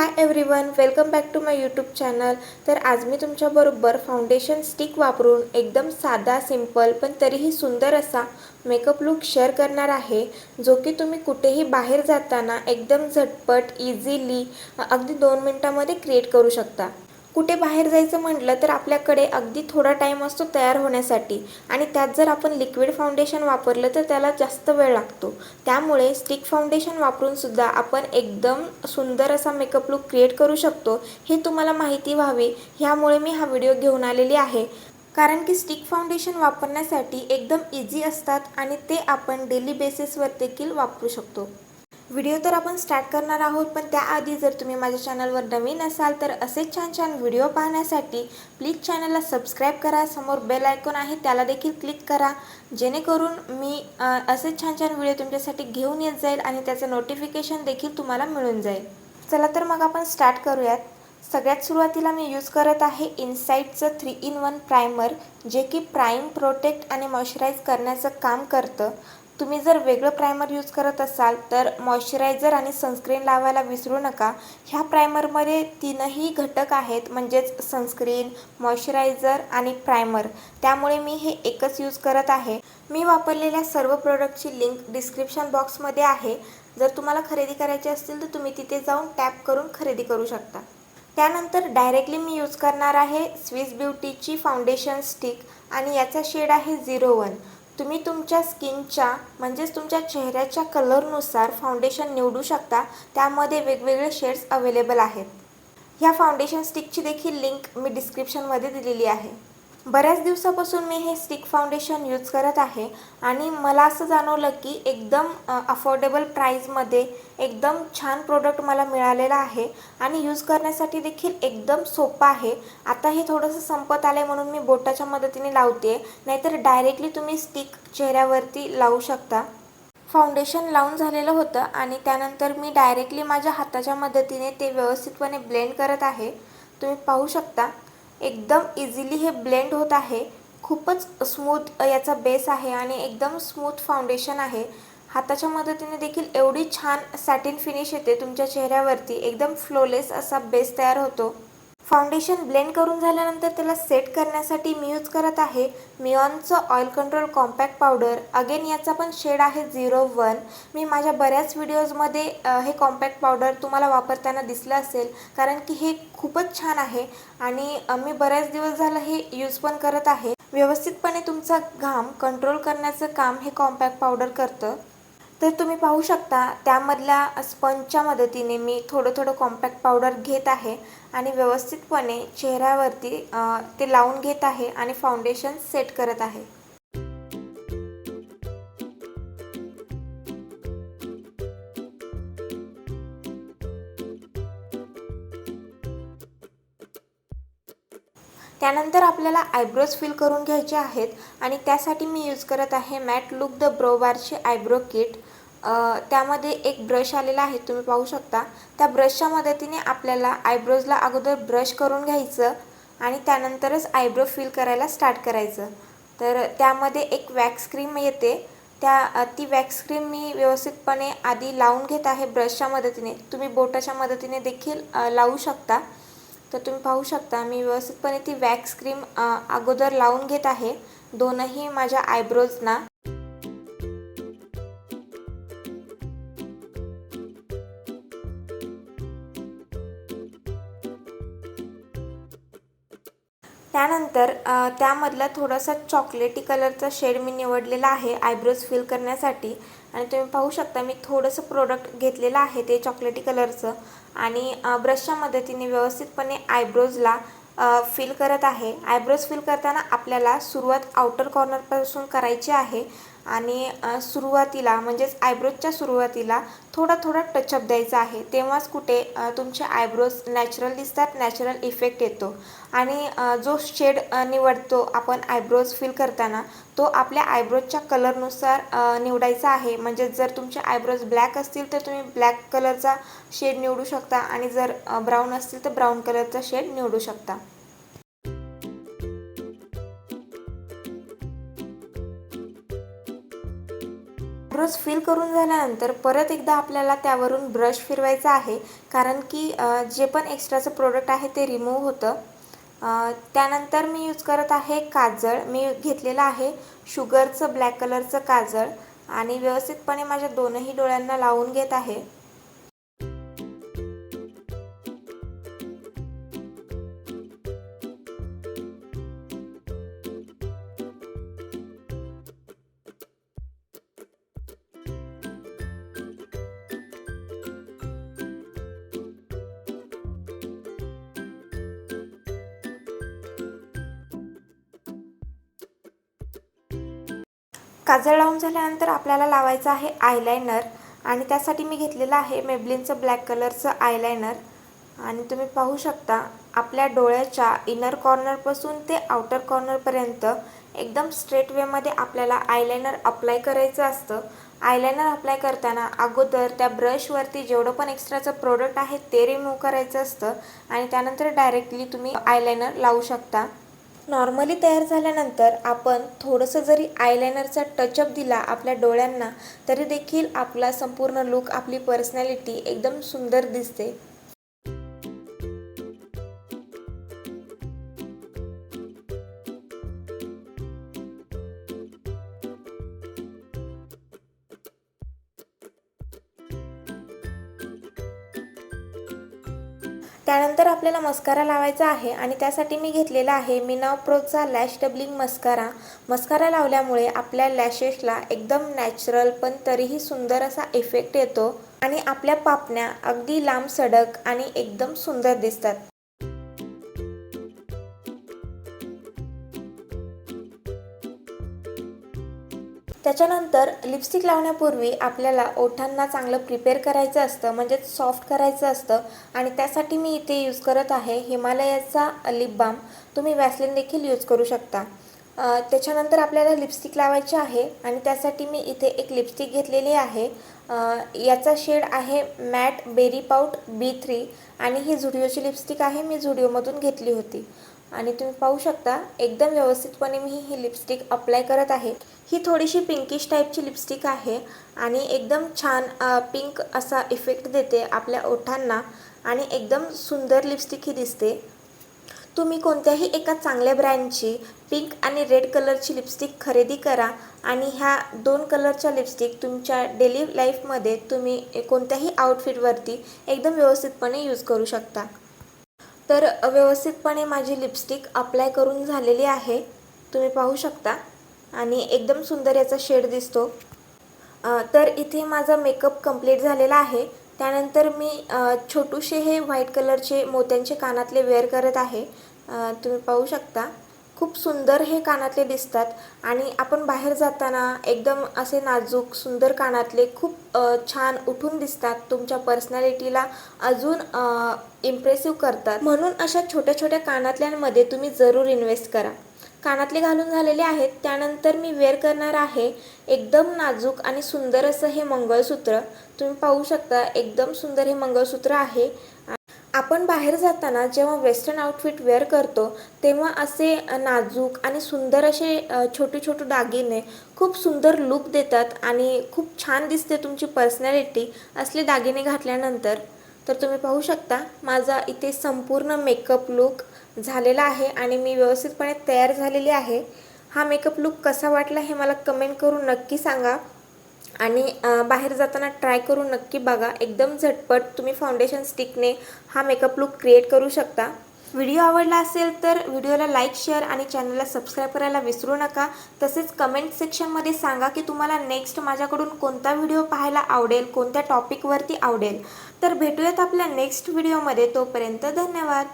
Hi everyone welcome back to my YouTube channel. तर आज मी तुमच्याबरोबर फाउंडेशन स्टिक वापरून एकदम साधा सिंपल पण तरीही सुंदर असा मेकअप लुक शेअर करणार आहे जो की तुम्ही कुठेही बाहेर जाताना एकदम झटपट इझिली अगदी दोन मिनटामध्ये क्रिएट करू शकता. कुठे बाहेर जायचं म्हटलं तर आपल्याकडे अगदी थोडा टाईम असतो तयार होण्यासाठी. आणि त्यात जर आपण लिक्विड फाउंडेशन वापरलं तर त्याला जास्त वेळ लागतो. त्यामुळे स्टिक फाउंडेशन वापरून सुद्धा आपण एकदम सुंदर असा मेकअप लुक क्रिएट करू शकतो हे तुम्हाला माहिती व्हावी. ह्यामुळे मी हा व्हिडिओ घेऊन आलेली आहे. कारण की स्टिक फाउंडेशन वापरण्यासाठी एकदम इझी असतात आणि ते आपण डेली बेसिसवर देखील वापरू शकतो. व्हिडिओ तर आपण स्टार्ट करणार आहोत पण त्याआधी जर तुम्ही माझ्या चॅनलवर नवीन असाल तर असेच छान छान व्हिडिओ पाहण्यासाठी प्लीज चॅनलला सबस्क्राईब करा. समोर बेल आयकॉन आहे त्याला देखील क्लिक करा. जेणेकरून मी असे असेच छान छान व्हिडिओ तुमच्यासाठी घेऊन येत जाईल आणि त्याचं नोटिफिकेशन देखील तुम्हाला मिळून जाईल. चला तर मग आपण स्टार्ट करूयात. सगळ्यात सुरुवातीला मी यूज करत आहे इनसाईटचं थ्री इन वन प्रायमर जे की प्राईम प्रोटेक्ट आणि मॉइश्चराईज करण्याचं काम करतं. तुम्ही जर वेगळं प्रायमर यूज करत असाल तर मॉइश्चरायझर आणि सनस्क्रीन लावायला विसरू नका. ह्या प्रायमरमध्ये तीनही घटक आहेत म्हणजेच सनस्क्रीन मॉइश्चरायझर आणि प्रायमर त्यामुळे मी हे एकच यूज करत आहे. मी वापरलेल्या सर्व प्रोडक्टची लिंक डिस्क्रिप्शन बॉक्समध्ये आहे. जर तुम्हाला खरेदी करायची असतील तर तुम्ही तिथे जाऊन टॅप करून खरेदी करू शकता. त्यानंतर डायरेक्टली मी यूज करणार आहे स्विस ब्युटीची फाउंडेशन स्टिक आणि याचा शेड आहे झिरो वन तुम्ही तुमच्या स्किनच्या म्हणजेच तुमच्या चेहऱ्याच्या कलरनुसार फाउंडेशन निवडू शकता. त्यामध्ये वेगवेगळे शेड्स अवेलेबल आहेत. ह्या फाउंडेशन स्टिकची देखील लिंक मी डिस्क्रिप्शनमध्ये दिलेली आहे. बऱ्याच दिवसापासून मी हे स्टिक फाउंडेशन यूज करत आहे आणि मला असं जाणवलं की एकदम अफोर्डेबल प्राईजमध्ये एकदम छान प्रोडक्ट मला मिळालेला आहे आणि यूज करण्यासाठी देखील एकदम सोपं आहे. आता हे थोडंसं संपत आलं आहे म्हणून मी बोटाच्या मदतीने लावते नाहीतर डायरेक्टली तुम्ही स्टिक चेहऱ्यावरती लावू शकता. फाउंडेशन लावून झालेलं होतं आणि त्यानंतर मी डायरेक्टली माझ्या हाताच्या मदतीने ते व्यवस्थितपणे ब्लेंड करत आहे. तुम्ही पाहू शकता. एकदम इझिली हे ब्लेंड होत आहे. खूपच स्मूथ याचा बेस आहे आणि एकदम स्मूथ फाउंडेशन आहे. हाताच्या मदतीने देखील एवढी छान सॅटिन फिनिश येते तुमच्या चेहऱ्यावरती. एकदम फ्लोलेस असा बेस तयार होतो. फाउंडेशन ब्लेंड करून झाल्यानंतर त्याला सेट करण्यासाठी मी यूज करत आहे मिऑनचं oil control compact powder again याचा पण शेड आहे झिरो वन मी माझ्या बऱ्याच व्हिडिओजमध्ये हे कॉम्पॅक्ट पावडर तुम्हाला वापरताना दिसलं असेल कारण की हे खूपच छान आहे आणि मी बऱ्याच दिवस झालं हे यूज पण करत आहे. व्यवस्थितपणे तुमचा घाम कंट्रोल करण्याचं काम हे कॉम्पॅक्ट पावडर करतं. तर तुम्ही पाहू शकता त्यामधल्या स्पंजच्या मदतीने मी थोडं थोडं कॉम्पॅक्ट पावडर घेत आहे आणि व्यवस्थितपणे चेहऱ्यावरती ते लावून घेत आहे आणि फाउंडेशन सेट करत आहे. त्यानंतर आपल्याला आयब्रोज फिल करून घ्यायचे आहेत आणि त्यासाठी मी यूज करत आहे मॅट लुक द ब्रो बारचे आयब्रो किट त्यामध्ये एक ब्रश आलेला आहे तुम्ही पाहू शकता. त्या ब्रशच्या मदतीने आपल्याला आयब्रोजला अगोदर ब्रश करून घ्यायचं आणि त्यानंतरच आयब्रो फिल करायला स्टार्ट करायचं. तर त्यामध्ये एक वॅक्स क्रीम येते. त्या ती वॅक्स क्रीम मी व्यवस्थितपणे आधी लावून घेत आहे ब्रशच्या मदतीने. तुम्ही बोटाच्या मदतीने देखील लावू शकता. तर तुम्ही पाहू शकता मी व्यवस्थितपणे ती वॅक्स क्रीम अगोदर लावून घेत आहे. दोनही माझ्या आयब्रोजना त्यानंतर त्यामधला थोडासा चॉकलेटी कलरचा शेड मी निवडलेला आहे आयब्रोज फिल करण्यासाठी. आणि तुम्ही पाहू शकता मी थोडंसं प्रोडक्ट घेतलेलं आहे ते चॉकलेटी कलरचं आणि ब्रशच्या मदतीने व्यवस्थितपणे आयब्रोजला फिल करत आहे. आयब्रोज फिल करताना आपल्याला सुरुवात आउटर कॉर्नरपासून करायची आहे. आणि सुरुवातीला म्हणजेच आयब्रोजच्या सुरुवातीला थोडा थोडा टचअप द्यायचा आहे. तेव्हाच कुठे तुमचे आयब्रोज नॅचरल दिसतात नॅचरल इफेक्ट येतो. आणि जो शेड निवडतो आपण आयब्रोज फिल करताना तो आपल्या आयब्रोजच्या कलरनुसार निवडायचा आहे. म्हणजे जर तुमचे आयब्रोज ब्लॅक असतील तर तुम्ही ब्लॅक कलरचा शेड निवडू शकता आणि जर ब्राऊन असतील तर ब्राऊन कलरचा शेड निवडू शकता. आयब्रोज फिल करून झाल्यानंतर परत एकदा आपल्याला त्यावरून ब्रश फिरवायचा आहे. कारण की जे पण एक्स्ट्राचं प्रोडक्ट आहे ते रिमूव्ह होतं. त्यानंतर मी यूज करत आहे काजळ. मी घेतलेलं आहे शुगरचं ब्लॅक कलरचं काजळ. आणि व्यवस्थितपणे माझ्या दोनही डोळ्यांना लावून घेत आहे. काजळ लावून झाल्यानंतर आपल्याला लावायचं आहे आयलायनर आणि त्यासाठी मी घेतलेलं आहे मेबलिनचं ब्लॅक कलरचं आयलायनर आणि तुम्ही पाहू शकता आपल्या डोळ्याच्या इनर कॉर्नरपासून ते आउटर कॉर्नरपर्यंत एकदम स्ट्रेट वेमध्ये आपल्याला आयलायनर अप्लाय करायचं असतं. आयलायनर अप्लाय करताना अगोदर त्या ब्रशवरती जेवढं पण एक्स्ट्राचं प्रोडक्ट आहे ते रिमूव्ह करायचं असतं. आणि त्यानंतर डायरेक्टली तुम्ही आयलायनर लावू शकता. नॉर्मली तयार झाल्यानंतर आपण थोडंसं जरी आयलायनरचा टचअप दिला आपल्या डोळ्यांना तरी देखील आपला संपूर्ण लुक आपली पर्सनॅलिटी एकदम सुंदर दिसते. त्यानंतर आपल्याला मस्कारा लावायचा आहे आणि त्यासाठी मी घेतलेला आहे मिनाव प्रोचा लॅश डबलिंग मस्कारा. मस्कारा लावल्यामुळे आपल्या लॅशेसला एकदम नॅचरल पण तरीही सुंदर असा इफेक्ट येतो आणि आपल्या पापण्या अगदी लांब सडक आणि एकदम सुंदर दिसतात. त्याच्यानंतर लिपस्टिक लावण्यापूर्वी आपल्याला ओठांना चांगलं प्रिपेअर करायचं असतं म्हणजेच सॉफ्ट करायचं असतं. आणि त्यासाठी मी इथे यूज करत आहे हिमालयाचा लिप बाम तुम्ही वॅसलिन देखील यूज करू शकता. त्याच्यानंतर आपल्याला लिपस्टिक लावायची आहे आणि त्यासाठी मी इथे एक लिपस्टिक घेतलेली आहे. याचा शेड आहे matte berry pout B three आणि ही झुडिओची लिपस्टिक आहे मी झुडिओमधून घेतली होती. आणि तुम्ही पाहू शकता एकदम व्यवस्थितपणे मी ही लिपस्टिक अप्लाय करत आहे. ही थोडीशी पिंकिश टाईपची लिपस्टिक आहे आणि एकदम छान पिंक असा इफेक्ट देते आपल्या ओठांना आणि एकदम सुंदर लिपस्टिक ही दिसते. तुम्ही कोणत्याही एका चांगल्या ब्रँडची पिंक आणि रेड कलरची लिपस्टिक खरेदी करा आणि ह्या दोन कलरच्या लिपस्टिक तुमच्या डेली लाईफमध्ये तुम्ही कोणत्याही आउटफिटवरती एकदम व्यवस्थितपणे यूज करू शकता. तर व्यवस्थितपणे माझी लिपस्टिक अप्लाय करून झालेली आहे. तुम्ही पाहू शकता. आणि एकदम सुंदर याचा शेड दिसतो. तर इथे माझा मेकअप कंप्लीट झालेला आहे. त्यानंतर मी छोटूशे छोटूसे हे व्हाईट कलरचे मोत्यांचे कानातले वेअर करत आहे. तुम्ही पाहू शकता. खूप सुंदर हे कानातले दिसतात. आणि आपण बाहेर जाताना एकदम असे नाजूक सुंदर कानातले खूप छान उठून दिसतात. तुमच्या पर्सनॅलिटीला अजून इम्प्रेसिव्ह करतात. म्हणून अशा छोट्या छोट्या कानातल्यांमध्ये तुम्ही जरूर इन्व्हेस्ट करा. कानातले घालून झालेले आहेत. त्यानंतर मी वेअर करणार आहे एकदम नाजूक आणि सुंदर असं हे मंगळसूत्र. तुम्ही पाहू शकता एकदम सुंदर हे मंगळसूत्र आहे. आपण बाहेर जाताना जेव्हा वेस्टर्न आउटफिट वेअर करतो तेव्हा असे नाजूक आणि सुंदर असे छोटे छोटे दागिने खूप सुंदर लुक देतात आणि खूप छान दिसते तुमची पर्सनॅलिटी असले दागिने घातल्यानंतर. तर तुम्ही पाहू शकता माझा इथे संपूर्ण मेकअप लुक झालेला आहे आणि मी व्यवस्थितपणे तयार झालेली आहे. हा मेकअप लुक कसा वाटला हे मला कमेंट करून नक्की सांगा. आणि बाहेर जाताना ट्राय करून नक्की बघा. एकदम झटपट तुम्ही फाउंडेशन स्टिकने हा मेकअप लुक क्रिएट करू शकता. व्हिडिओ आवडला असेल तर व्हिडिओला लाईक शेअर आणि चॅनलला सबस्क्राईब करायला विसरू नका. तसेच कमेंट सेक्शनमध्ये सांगा की तुम्हाला नेक्स्ट माझ्याकडून कोणता व्हिडिओ पाहायला आवडेल कोणत्या टॉपिकवरती आवडेल. तर भेटूयात आपल्या नेक्स्ट व्हिडिओमध्ये तोपर्यंत धन्यवाद.